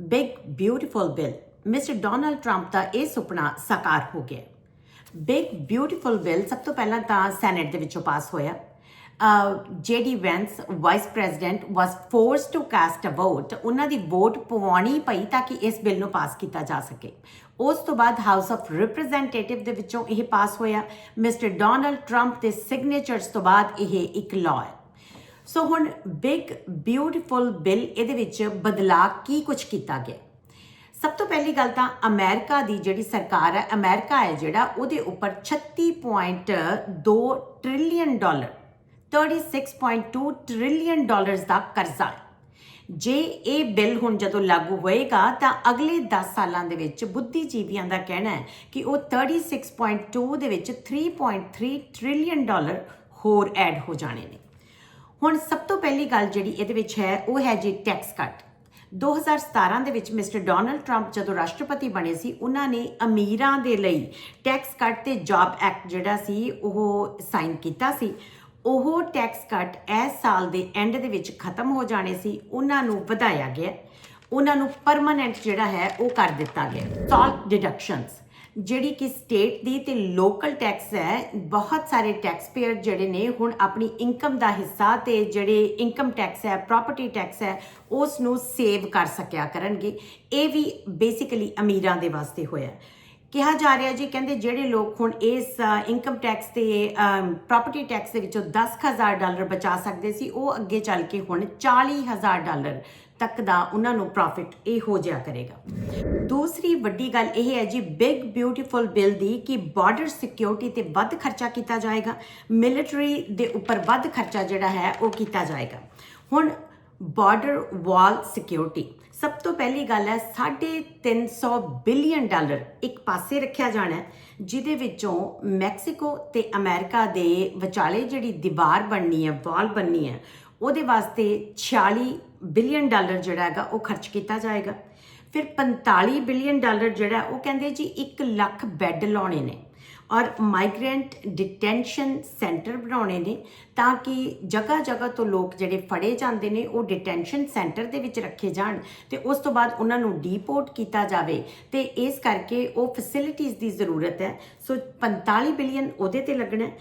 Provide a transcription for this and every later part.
Big beautiful bill mister Donald Trump ਦਾ ਇਹ ਸੁਪਨਾ ਸਾਕਾਰ ਹੋ ਗਿਆ। ਬਿਗ ਬਿਊਟੀਫੁਲ ਬਿੱਲ ਸਭ ਤੋਂ ਪਹਿਲਾਂ ਤਾਂ ਸੈਨੇਟ ਦੇ ਵਿੱਚੋਂ ਪਾਸ ਹੋਇਆ। JD Vance vice president was forced to cast a vote ਉਹਨਾਂ ਦੀ ਵੋਟ ਪਵਾਉਣੀ ਪਈ ਤਾਂ ਕਿ ਇਸ ਬਿੱਲ ਨੂੰ ਪਾਸ ਕੀਤਾ ਜਾ ਸਕੇ। ਉਸ ਤੋਂ ਬਾਅਦ ਹਾਊਸ ਆਫ ਰਿਪਰੈਜ਼ੈਂਟੇਟਿਵ ਦੇ ਵਿੱਚੋਂ ਇਹ ਪਾਸ ਹੋਇਆ। ਮਿਸਟਰ ਡੋਨਲਡ ਟਰੰਪ ਦੇ ਸਿਗਨੇਚਰਸ ਤੋਂ ਬਾਅਦ ਇਹ ਇੱਕ ਲਾਅ ਹੈ। ਸੋ ਹੁਣ ਬਿਗ ਬਿਊਟੀਫੁਲ ਬਿੱਲ ਇਹਦੇ ਵਿੱਚ ਬਦਲਾਅ ਕੀ ਕੁਝ ਕੀਤਾ ਗਿਆ? ਸਭ ਤੋਂ ਪਹਿਲੀ ਗੱਲ ਤਾਂ ਅਮਰੀਕਾ ਦੀ ਜਿਹੜੀ ਸਰਕਾਰ ਹੈ, ਅਮਰੀਕਾ ਹੈ ਜਿਹੜਾ, ਉਹਦੇ ਉੱਪਰ 36.2 ਟ੍ਰਿਲੀਅਨ ਡਾਲਰ 36.2 ਟ੍ਰਿਲੀਅਨ ਡਾਲਰਸ ਦਾ ਕਰਜ਼ਾ ਹੈ। ਜੇ ਇਹ ਬਿੱਲ ਹੁਣ ਜਦੋਂ ਲਾਗੂ ਹੋਏਗਾ, ਤਾਂ ਅਗਲੇ 10 ਸਾਲਾਂ ਦੇ ਵਿੱਚ ਬੁੱਧੀਜੀਵੀਆਂ ਦਾ ਕਹਿਣਾ ਹੈ ਕਿ ਉਹ 36.2 ਦੇ ਵਿੱਚ 3.3 ਟ੍ਰਿਲੀਅਨ ਡਾਲਰ ਹੋਰ ਐਡ ਹੋ ਜਾਣੇ ਨੇ। ਹੁਣ ਸਭ ਤੋਂ ਪਹਿਲੀ ਗੱਲ ਜਿਹੜੀ ਇਹਦੇ ਵਿੱਚ ਹੈ, ਉਹ ਹੈ ਜੀ ਟੈਕਸ ਕੱਟ 2017 ਦੇ ਵਿੱਚ ਮਿਸਟਰ ਡੋਨਲਡ ਟਰੰਪ ਜਦੋਂ ਰਾਸ਼ਟਰਪਤੀ ਬਣੇ ਸੀ, ਉਹਨਾਂ ਨੇ ਅਮੀਰਾਂ ਦੇ ਲਈ ਟੈਕਸ ਕੱਟ ਤੇ ਜੌਬ ਐਕਟ ਜਿਹੜਾ ਸੀ, ਉਹ ਸਾਈਨ ਕੀਤਾ ਸੀ। ਉਹ ਟੈਕਸ ਕੱਟ ਇਸ ਸਾਲ ਦੇ ਐਂਡ ਦੇ ਵਿੱਚ ਖਤਮ ਹੋ ਜਾਣੇ ਸੀ, ਉਹਨਾਂ ਨੂੰ ਵਧਾਇਆ ਗਿਆ। ਉਹਨਾਂ ਨੂੰ ਪਰਮਨੈਂਟ ਜਿਹੜਾ ਹੈ, ਉਹ ਕਰ ਦਿੱਤਾ ਗਿਆ। ਸਾਲਟ ਡਿਡਕਸ਼ਨਸ ਜਿਹੜੀ ਕਿ ਸਟੇਟ ਦੀ ਤੇ ਲੋਕਲ ਟੈਕਸ ਹੈ, ਬਹੁਤ ਸਾਰੇ ਟੈਕਸ ਪੇਅਰ ਜਿਹੜੇ ਨੇ ਹੁਣ ਆਪਣੀ ਇਨਕਮ ਦਾ ਹਿੱਸਾ ਤੇ ਜਿਹੜੇ ਇਨਕਮ ਟੈਕਸ ਹੈ ਪ੍ਰਾਪਰਟੀ ਟੈਕਸ ਹੈ ਉਸ ਨੂੰ ਸੇਵ ਕਰ ਸਕਿਆ ਕਰਨਗੇ। ਇਹ ਵੀ ਬੇਸਿਕਲੀ ਅਮੀਰਾਂ ਦੇ ਵਾਸਤੇ ਹੋਇਆ। ਕਿਹਾ ਜਾ ਰਿਹਾ ਜੀ, ਕਹਿੰਦੇ ਜਿਹੜੇ ਲੋਕ ਹੁਣ ਇਸ ਇਨਕਮ ਟੈਕਸ ਤੇ ਪ੍ਰਾਪਰਟੀ ਟੈਕਸ ਦੇ ਵਿੱਚੋਂ 10000 ਡਾਲਰ ਬਚਾ ਸਕਦੇ ਸੀ, ਉਹ ਅੱਗੇ ਚੱਲ ਕੇ ਹੁਣ 40000 ਡਾਲਰ ਤੱਕ ਦਾ ਉਹਨਾਂ ਨੂੰ ਪ੍ਰੋਫਿਟ ਇਹ ਹੋ ਜਾਇਆ ਕਰੇਗਾ। ਦੂਸਰੀ ਵੱਡੀ ਗੱਲ ਇਹ ਹੈ ਜੀ ਬਿਗ ਬਿਊਟੀਫੁਲ ਬਿੱਲ ਦੀ ਕਿ ਬਾਰਡਰ ਸਿਕਿਉਰਿਟੀ ਤੇ ਵੱਧ ਖਰਚਾ ਕੀਤਾ ਜਾਏਗਾ ਮਿਲਟਰੀ ਦੇ ਉੱਪਰ ਵੱਧ ਖਰਚਾ ਜਿਹੜਾ ਹੈ ਉਹ ਕੀਤਾ ਜਾਏਗਾ। ਹੁਣ ਬਾਰਡਰ ਵਾਲ ਸਿਕਿਉਰਿਟੀ ਸਭ ਤੋਂ ਪਹਿਲੀ ਗੱਲ ਹੈ 350 ਬਿਲੀਅਨ ਡਾਲਰ ਇੱਕ ਪਾਸੇ ਰੱਖਿਆ ਜਾਣਾ ਜਿਹਦੇ ਵਿੱਚੋਂ ਮੈਕਸੀਕੋ ਤੇ ਅਮਰੀਕਾ ਦੇ ਵਿਚਾਲੇ ਜਿਹੜੀ ਦੀਵਾਰ ਬਣਨੀ ਹੈ, ਵਾਲ ਬਣਨੀ ਹੈ, ਉਹਦੇ ਵਾਸਤੇ 46 ਬਿਲੀਅਨ ਡਾਲਰ ਜਿਹੜਾ ਹੈਗਾ ਉਹ ਖਰਚ ਕੀਤਾ ਜਾਏਗਾ। ਫਿਰ 45 ਬਿਲੀਅਨ ਡਾਲਰ ਜਿਹੜਾ, ਉਹ ਕਹਿੰਦੇ ਜੀ 1 ਲੱਖ ਬੈੱਡ ਲਾਉਣੇ ਨੇ ਔਰ ਮਾਈਗ੍ਰੈਂਟ ਡਿਟੈਂਸ਼ਨ ਸੈਂਟਰ ਬਣਾਉਣੇ ਨੇ ਤਾਂ ਕਿ ਜਗ੍ਹਾ ਜਗ੍ਹਾ ਤੋਂ ਲੋਕ ਜਿਹੜੇ ਫੜੇ ਜਾਂਦੇ ਨੇ, ਉਹ ਡਿਟੈਂਸ਼ਨ ਸੈਂਟਰ ਦੇ ਵਿੱਚ ਰੱਖੇ ਜਾਣ ਤੇ ਉਸ ਤੋਂ ਬਾਅਦ ਉਹਨਾਂ ਨੂੰ ਡੀਪੋਰਟ ਕੀਤਾ ਜਾਵੇ ਤੇ ਇਸ ਕਰਕੇ ਉਹ ਫੈਸਿਲਿਟੀਆਂ ਦੀ ਜ਼ਰੂਰਤ ਹੈ। ਸੋ 45 ਬਿਲੀਅਨ ਉਹਦੇ ਤੇ ਲੱਗਣਾ ਹੈ।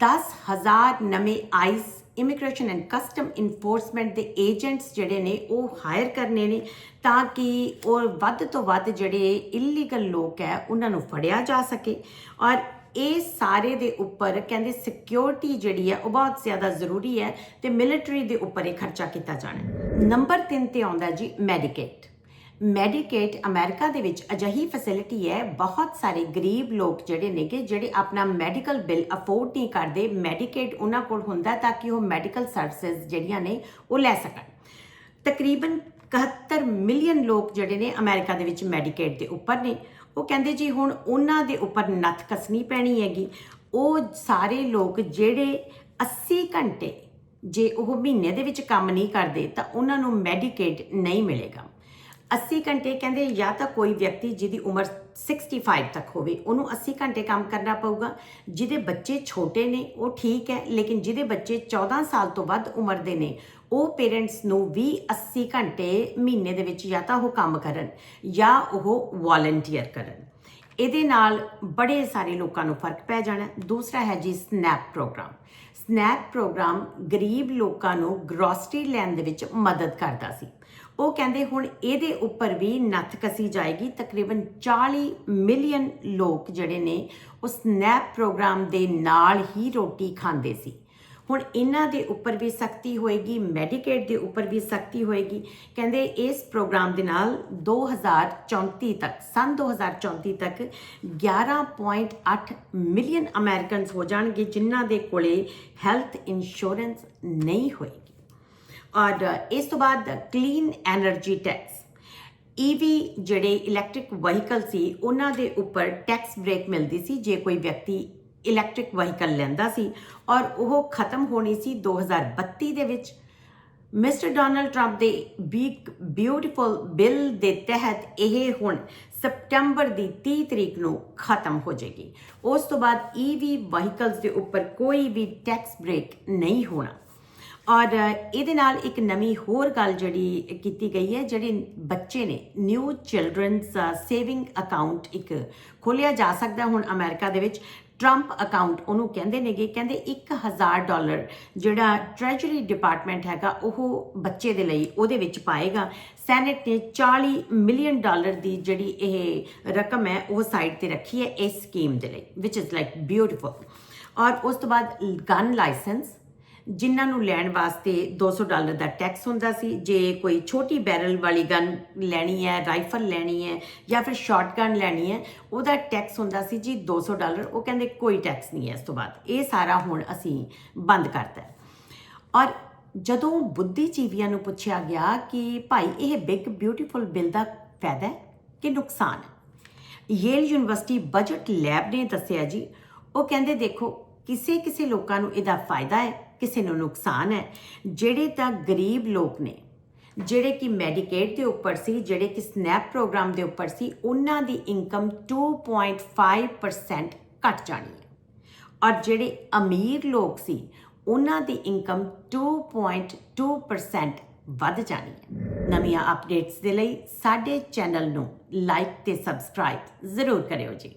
10000 ਨਵੇਂ ICE immigration and custom enforcement ਦੇ ਏਜੰਟਸ ਜਿਹੜੇ ਨੇ, ਉਹ ਹਾਇਰ ਕਰਨੇ ਨੇ ਤਾਂ ਕਿ ਉਹ ਵੱਧ ਤੋਂ ਵੱਧ ਜਿਹੜੇ ਇਲੀਗਲ ਲੋਕ ਹੈ, ਉਹਨਾਂ ਨੂੰ ਫੜਿਆ ਜਾ ਸਕੇ। ਔਰ ਇਹ ਸਾਰੇ ਦੇ ਉੱਪਰ ਕਹਿੰਦੇ ਸਿਕਿਉਰਿਟੀ ਜਿਹੜੀ ਹੈ, ਉਹ ਬਹੁਤ ਜ਼ਿਆਦਾ ਜ਼ਰੂਰੀ ਹੈ ਤੇ ਮਿਲਟਰੀ ਦੇ ਉੱਪਰ ਇਹ ਖਰਚਾ ਕੀਤਾ ਜਾਣਾ ਨੰਬਰ 3 ਤੇ ਆਉਂਦਾ ਜੀ ਮੈਡੀਕੇਟ ਮੈਡੀਕੇਟ ਅਮਰੀਕਾ ਦੇ ਵਿੱਚ ਅਜਿਹੀ ਫੈਸਿਲਿਟੀ ਹੈ, ਬਹੁਤ ਸਾਰੇ ਗਰੀਬ ਲੋਕ ਜਿਹੜੇ ਨੇਗੇ, ਜਿਹੜੇ ਆਪਣਾ ਮੈਡੀਕਲ ਬਿੱਲ ਅਫੋਰਡ ਨਹੀਂ ਕਰਦੇ ਮੈਡੀਕੇਟ ਉਹਨਾਂ ਕੋਲ ਹੁੰਦਾ ਤਾਂ ਕਿ ਉਹ ਮੈਡੀਕਲ ਸਰਵਿਸਿਜ਼ ਜਿਹੜੀਆਂ ਨੇ, ਉਹ ਲੈ ਸਕਣ। ਤਕਰੀਬਨ 71 ਮਿਲੀਅਨ ਲੋਕ ਜਿਹੜੇ ਨੇ ਅਮਰੀਕਾ ਦੇ ਵਿੱਚ ਮੈਡੀਕੇਟ ਦੇ ਉੱਪਰ ਨੇ। ਉਹ ਕਹਿੰਦੇ ਜੀ ਹੁਣ ਉਹਨਾਂ ਦੇ ਉੱਪਰ ਨੱਥ ਕਸਣੀ ਪੈਣੀ ਹੈਗੀ। ਉਹ ਸਾਰੇ ਲੋਕ ਜਿਹੜੇ 80 ਘੰਟੇ ਜੇ ਉਹ ਮਹੀਨੇ ਦੇ ਵਿੱਚ ਕੰਮ ਨਹੀਂ ਕਰਦੇ, ਤਾਂ ਉਹਨਾਂ ਨੂੰ ਮੈਡੀਕੇਟ ਨਹੀਂ ਮਿਲੇਗਾ। 80 ਘੰਟੇ ਕਹਿੰਦੇ ਜਾਂ ਤਾਂ ਕੋਈ ਵਿਅਕਤੀ ਜਿਹਦੀ ਉਮਰ 65 ਤੱਕ ਹੋਵੇ, ਉਹਨੂੰ 80 ਘੰਟੇ ਕੰਮ ਕਰਨਾ ਪਊਗਾ। ਜਿਹਦੇ ਬੱਚੇ ਛੋਟੇ ਨੇ, ਉਹ ਠੀਕ ਹੈ, ਲੇਕਿਨ ਜਿਹਦੇ ਬੱਚੇ 14 ਸਾਲ ਤੋਂ ਵੱਧ ਉਮਰ ਦੇ ਨੇ, ਉਹ ਪੇਰੈਂਟਸ ਨੂੰ ਵੀ 80 ਘੰਟੇ ਮਹੀਨੇ ਦੇ ਵਿੱਚ ਜਾਂ ਤਾਂ ਉਹ ਕੰਮ ਕਰਨ ਜਾਂ ਉਹ ਵਾਲੰਟੀਅਰ ਕਰਨ। ਇਹਦੇ ਨਾਲ ਬੜੇ ਸਾਰੇ ਲੋਕਾਂ ਨੂੰ ਫ਼ਰਕ ਪੈ ਜਾਣਾ। ਦੂਸਰਾ ਹੈ ਜੀ ਸਨੈਪ ਪ੍ਰੋਗਰਾਮ ਸਨੈਪ ਪ੍ਰੋਗਰਾਮ ਗਰੀਬ ਲੋਕਾਂ ਨੂੰ ਗਰੋਸਰੀ ਲੈਣ ਦੇ ਵਿੱਚ ਮਦਦ ਕਰਦਾ ਸੀ। ਉਹ ਕਹਿੰਦੇ ਹੁਣ ਇਹਦੇ ਉੱਪਰ ਵੀ ਨੱਥ ਕਸੀ ਜਾਏਗੀ। ਤਕਰੀਬਨ 40 ਮਿਲੀਅਨ ਲੋਕ ਜਿਹੜੇ ਨੇ, ਉਹ ਸਨੈਪ ਪ੍ਰੋਗਰਾਮ ਦੇ ਨਾਲ ਹੀ ਰੋਟੀ ਖਾਂਦੇ ਸੀ। ਹੁਣ ਇਹਨਾਂ ਦੇ ਉੱਪਰ ਵੀ ਸਖਤੀ ਹੋਏਗੀ ਮੈਡੀਕੇਟ ਦੇ ਉੱਪਰ ਵੀ ਸਖਤੀ ਹੋਏਗੀ। ਕਹਿੰਦੇ ਇਸ ਪ੍ਰੋਗਰਾਮ ਦੇ ਨਾਲ 2034 ਤੱਕ, ਸਨ 2034 ਤੱਕ 11.8 ਮਿਲੀਅਨ ਅਮਰੀਕਨਸ ਹੋ ਜਾਣਗੇ, ਜਿਨ੍ਹਾਂ ਦੇ ਕੋਲੇ ਹੈਲਥ ਇੰਸ਼ੋਰੈਂਸ ਨਹੀਂ ਹੋਏਗੀ। ਔਰ ਇਸ ਤੋਂ ਬਾਅਦ ਕਲੀਨ એનર્ਜੀ ਟੈਕਸ ਈਵੀ ਜਿਹੜੇ ਇਲੈਕਟ੍ਰਿਕ ਵਹੀਕਲ ਸੀ, ਉਹਨਾਂ ਦੇ ਉੱਪਰ ਟੈਕਸ ਬ੍ਰੇਕ ਮਿਲਦੀ ਸੀ, ਜੇ ਕੋਈ ਵਿਅਕਤੀ ਇਲੈਕਟ੍ਰਿਕ ਵਹੀਕਲ ਲੈਂਦਾ ਸੀ। ਔਰ ਉਹ ਖਤਮ ਹੋਣੀ ਸੀ 2032 ਦੇ ਵਿੱਚ। ਮਿਸਟਰ ਡੋਨਲਡ ਟਰੰਪ ਦੇ ਬਿਗ ਬਿਊਟੀਫੁਲ ਬਿੱਲ ਦੇ ਤਹਿਤ ਇਹ ਹੁਣ ਸਪਟੈਂਬਰ ਦੀ 30 ਤਰੀਕ ਨੂੰ ਖਤਮ ਹੋ ਜਾਏਗੀ। ਉਸ ਤੋਂ ਬਾਅਦ ਈਵੀ ਵਹੀਕਲਸ ਦੇ ਉੱਪਰ ਕੋਈ ਵੀ ਟੈਕਸ ਬ੍ਰੇਕ ਨਹੀਂ ਹੋਣਾ। ਔਰ ਇਹਦੇ ਨਾਲ ਇੱਕ ਨਵੀਂ ਹੋਰ ਗੱਲ ਜਿਹੜੀ ਕੀਤੀ ਗਈ ਹੈ, ਜਿਹੜੇ ਬੱਚੇ ਨੇ ਨਿਊ ਚਿਲਡਰਨਸ ਸੇਵਿੰਗ ਅਕਾਊਂਟ ਇੱਕ ਖੋਲਿਆ ਜਾ ਸਕਦਾ ਹੁਣ ਅਮਰੀਕਾ ਦੇ ਵਿੱਚ। ਟਰੰਪ ਅਕਾਊਂਟ ਉਹਨੂੰ ਕਹਿੰਦੇ ਨੇਗੇ, ਕਹਿੰਦੇ 1000 ਡਾਲਰ ਜਿਹੜਾ ਟ੍ਰੈਜਰੀ ਡਿਪਾਰਟਮੈਂਟ ਹੈਗਾ, ਉਹ ਬੱਚੇ ਦੇ ਲਈ ਉਹਦੇ ਵਿੱਚ ਪਾਏਗਾ। ਸੈਨੇਟ ਨੇ 40 ਮਿਲੀਅਨ ਡਾਲਰ ਦੀ ਜਿਹੜੀ ਇਹ ਰਕਮ ਹੈ, ਉਹ ਸਾਈਡ ਤੇ ਰੱਖੀ ਹੈ ਇਸ ਸਕੀਮ ਦੇ ਲਈ ਵਿਚ ਇਜ਼ ਲਾਈਕ ਬਿਊਟੀਫੁਲ ਔਰ ਉਸ ਤੋਂ ਬਾਅਦ ਗਨ ਲਾਇਸੈਂਸ ਜਿਨ੍ਹਾਂ ਨੂੰ ਲੈਣ ਵਾਸਤੇ 200 ਡਾਲਰ ਦਾ ਟੈਕਸ ਹੁੰਦਾ ਸੀ। ਜੇ ਕੋਈ ਛੋਟੀ ਬੈਰਲ ਵਾਲੀ ਗਨ ਲੈਣੀ ਹੈ, ਰਾਈਫਲ ਲੈਣੀ ਹੈ ਜਾਂ ਫਿਰ ਸ਼ਾਟਗਨ ਲੈਣੀ ਹੈ, ਉਹਦਾ ਟੈਕਸ ਹੁੰਦਾ ਸੀ ਜੀ 200 ਡਾਲਰ। ਉਹ ਕਹਿੰਦੇ ਕੋਈ ਟੈਕਸ ਨਹੀਂ ਹੈ ਇਸ ਤੋਂ ਬਾਅਦ। ਇਹ ਸਾਰਾ ਹੁਣ ਅਸੀਂ ਬੰਦ ਕਰਤਾ ਔਰ ਜਦੋਂ ਬੁੱਧੀਜੀਵੀਆਂ ਨੂੰ ਪੁੱਛਿਆ ਗਿਆ ਕਿ ਭਾਈ, ਇਹ ਬਿਗ ਬਿਊਟੀਫੁਲ ਬਿੱਲ ਦਾ ਫਾਇਦਾ ਹੈ ਕਿ ਨੁਕਸਾਨ ਯੇਲ ਯੂਨੀਵਰਸਿਟੀ ਬਜਟ ਲੈਬ ਨੇ ਦੱਸਿਆ ਜੀ, ਉਹ ਕਹਿੰਦੇ ਦੇਖੋ ਕਿਸੇ ਕਿਸੇ ਲੋਕਾਂ ਨੂੰ ਇਹਦਾ ਫਾਇਦਾ ਹੈ। ਕਿਸੇ ਨੂੰ ਨੁਕਸਾਨ ਹੈ। ਜਿਹੜੇ ਤਾਂ ਗਰੀਬ ਲੋਕ ਨੇ, ਜਿਹੜੇ ਕਿ ਮੈਡੀਕੇਡ ਦੇ ਉੱਪਰ ਸੀ, ਜਿਹੜੇ ਕਿ ਸਨੈਪ ਪ੍ਰੋਗਰਾਮ ਦੇ ਉੱਪਰ ਸੀ, ਉਹਨਾਂ ਦੀ ਇਨਕਮ 2.5% ਘਟ ਜਾਣੀ ਹੈ। ਔਰ ਜਿਹੜੇ ਅਮੀਰ ਲੋਕ ਸੀ, ਉਹਨਾਂ ਦੀ ਇਨਕਮ 2.2% ਵੱਧ ਜਾਣੀ ਹੈ। ਨਵੀਆਂ ਅਪਡੇਟਸ ਦੇ ਲਈ ਸਾਡੇ ਚੈਨਲ ਨੂੰ ਲਾਈਕ ਤੇ ਸਬਸਕ੍ਰਾਈਬ ਜ਼ਰੂਰ ਕਰਿਓ ਜੀ।